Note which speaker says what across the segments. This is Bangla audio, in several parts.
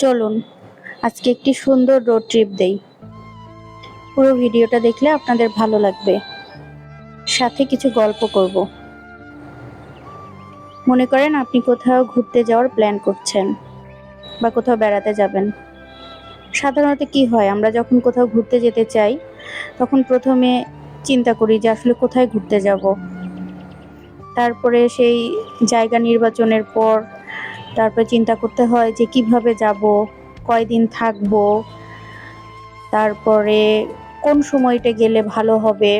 Speaker 1: চলুন, আজকে একটি সুন্দর রোড ট্রিপ দেই। পুরো ভিডিওটা দেখলে আপনাদের ভালো লাগবে। সাথে কিছু গল্প করব। মনে করেন আপনি কোথাও ঘুরতে যাওয়ার প্ল্যান করছেন বা কোথাও বেড়াতে যাবেন। সাধারণত কি হয়, আমরা যখন কোথাও ঘুরতে যেতে চাই, তখন প্রথমে চিন্তা করি যে আসলে কোথায় ঘুরতে যাব। তারপরে সেই জায়গা নির্বাচনের পর তারপরে চিন্তা করতে হয় যে কীভাবে যাব, কয়দিন থাকব, তারপরে কোন সময়টা গেলে ভালো হবে,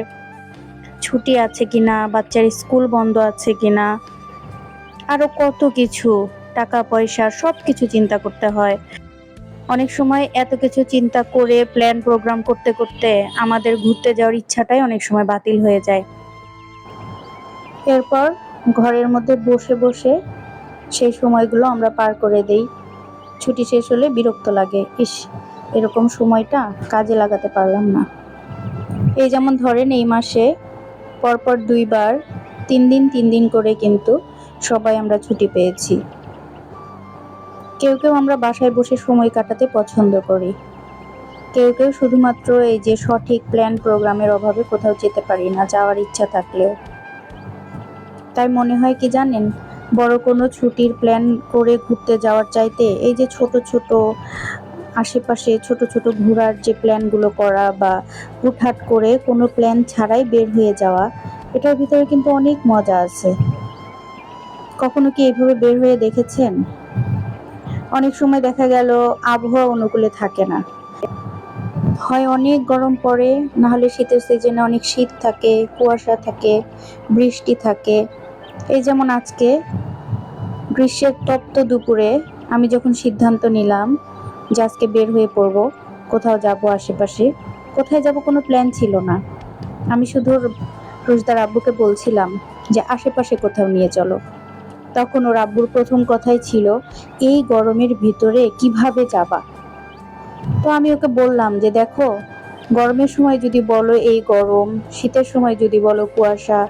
Speaker 1: ছুটি আছে কিনা, বাচ্চার স্কুল বন্ধ আছে কিনা আরও কত কিছু, টাকা, পয়সা সব কিছু চিন্তা করতে হয়। অনেক সময় এত কিছু চিন্তা করে প্ল্যান প্রোগ্রাম করতে করতে আমাদের ঘুরতে যাওয়ার ইচ্ছাটাই অনেক সময় বাতিল হয়ে যায়। এরপর ঘরের মধ্যে বসে বসে সেই সময়গুলো আমরা পার করে দেই। ছুটি শেষ হলে বিরক্ত লাগে। ইস, এরকম সময়টা কাজে লাগাতে পারলাম না। এই যেমন ধরেন এই মাসে পরপর দুইবার, তিন দিন তিন দিন করে কিন্তু সবাই আমরা ছুটি পেয়েছি। কেউ কেউ আমরা বাসায় বসে সময় কাটাতে পছন্দ করি। কেউ কেউ শুধুমাত্র এই যে সঠিক প্ল্যান প্রোগ্রামের অভাবে কোথাও যেতে পারি না, যাওয়ার ইচ্ছা থাকলেও। তাই মনে হয় কি জানেন? বড় কোনো ছুটির প্ল্যান করে ঘুরতে যাওয়ার চাইতে এই যে ছোট ছোট আশেপাশে ছোট ছোট ঘোরার যে প্ল্যানগুলো করা বা হুটহাট করে কোনো প্ল্যান ছাড়াই বের হয়ে যাওয়া, এটার ভিতরে কিন্তু অনেক মজা আছে। কখনো কি এভাবে বের হয়ে দেখেছেন? অনেক সময় দেখা গেল আবহাওয়া অনুকূলে থাকে না। হয় অনেক গরম পড়ে, না হলে শীতের সিজনে অনেক শীত থাকে, কুয়াশা থাকে, বৃষ্টি থাকে। এই যেমন আজকে গ্রীষ্মের তপ্ত দুপুরে আমি যখন সিদ্ধান্ত নিলাম যে আজকে বের হয়ে পড়ব, কোথাও যাব আশেপাশে, কোথায় যাব কোনো প্ল্যান ছিল না। আমি শুধু রোজদার আব্বুকে বলছিলাম যে আশেপাশে কোথাও নিয়ে চলো। তখন ওর আব্বুর প্রথম কথাই ছিল, এই গরমের ভিতরে কীভাবে যাবা? তো আমি ওকে বললাম যে, দেখো, গরমের সময় যদি বলো এই গরম, শীতের সময় যদি বলো কুয়াশা,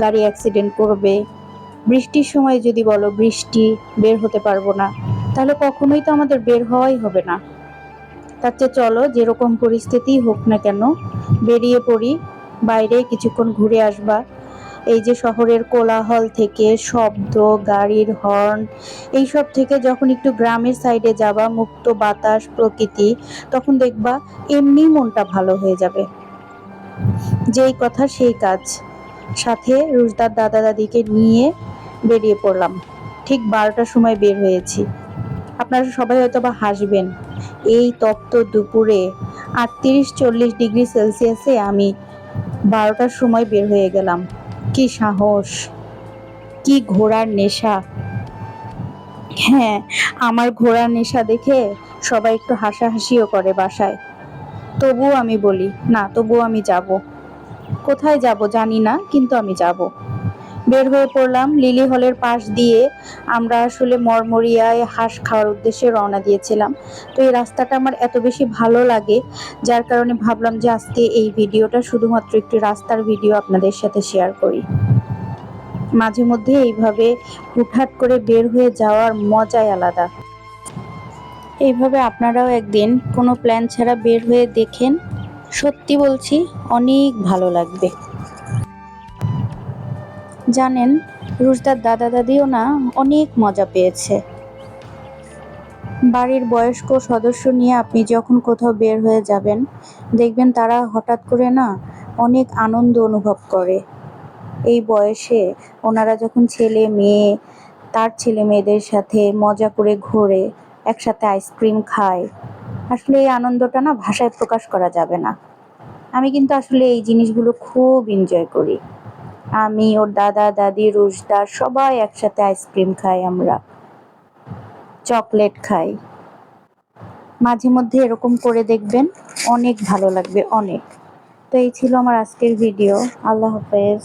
Speaker 1: গাড়ি অ্যাক্সিডেন্ট করবে বৃষ্টির সময় যদি বলো বৃষ্টি বের হতে পারব না, তাহলে কখনোই তো আমাদের বের হওয়াই হবে না। তার চেয়ে চলো, যেরকম পরিস্থিতি হোক না কেন, বেরিয়ে পড়ি, বাইরে কিছুক্ষণ ঘুরে আসবা। এই যে শহরের কোলাহল থেকে শব্দ, গাড়ির হর্ন, এইসব থেকে যখন একটু গ্রামের সাইডে যাবা, মুক্ত বাতাস, প্রকৃতি, তখন দেখবা এমনি মনটা ভালো হয়ে যাবে। যেই কথা সেই কাজ। সাথে রুজদার দাদা দাদিকে নিয়ে বেরিয়ে পড়লাম। ঠিক বারোটার সময় বের হয়েছি। আপনারা সবাই হয়তো বা হাসবেন, এই তপ্ত দুপুরে আটত্রিশ চল্লিশ ডিগ্রি সেলসিয়াসে আমি বারোটার সময় বের হয়ে গেলাম। কি সাহস, কি ঘোড়ার নেশা। হ্যাঁ আমার ঘোড়ার নেশা দেখে সবাই একটু হাসাহাসিও করে বাসায়। তবুও আমি বলি, না, তবুও আমি যাব। কোথায় যাব জানি না, কিন্তু আমি যাব। বের হয়ে পড়লাম লিলি হলের পাশ দিয়ে। আমরা আসলে মরমরিয়ায় হাঁস খাওয়ার উদ্দেশ্যে রওনা দিয়েছিলাম। তো এই রাস্তাটা আমার এত বেশি ভালো লাগে, যার কারণে ভাবলাম যে আজকে এই ভিডিওটা শুধুমাত্র একটি রাস্তার ভিডিও আপনাদের সাথে শেয়ার করি। মাঝে মধ্যে এইভাবে হুটহাট করে বের হয়ে যাওয়ার মজাই আলাদা। এইভাবে আপনারাও একদিন কোনো প্ল্যান ছাড়া বের হয়ে দেখেন। সত্যি বলছি, অনেক ভালো লাগবে। জানেন, রুশদার দাদা দাদিও না অনেক মজা পেয়েছে। বাড়ির বয়স্ক সদস্য নিয়ে আপনি যখন কোথাও বের হয়ে যাবেন, দেখবেন তারা হঠাৎ করে না অনেক আনন্দ অনুভব করে। এই বয়সে ওনারা যখন ছেলে মেয়ে, তার ছেলে মেয়েদের সাথে মজা করে ঘোরে, একসাথে আইসক্রিম খায়, আসলে এই আনন্দটা না ভাষায় প্রকাশ করা যাবে না। আমি কিন্তু আসলে এই জিনিসগুলো খুব এনজয় করি। আমি, ওর দাদা, দাদি রুশদার সবাই একসাথে আইসক্রিম খাই আমরা। চকলেট খাই। মাঝে মধ্যে এরকম করে দেখবেন, অনেক ভালো লাগবে, অনেক। তো এই ছিল আমার আজকের ভিডিও আল্লাহ হাফেজ।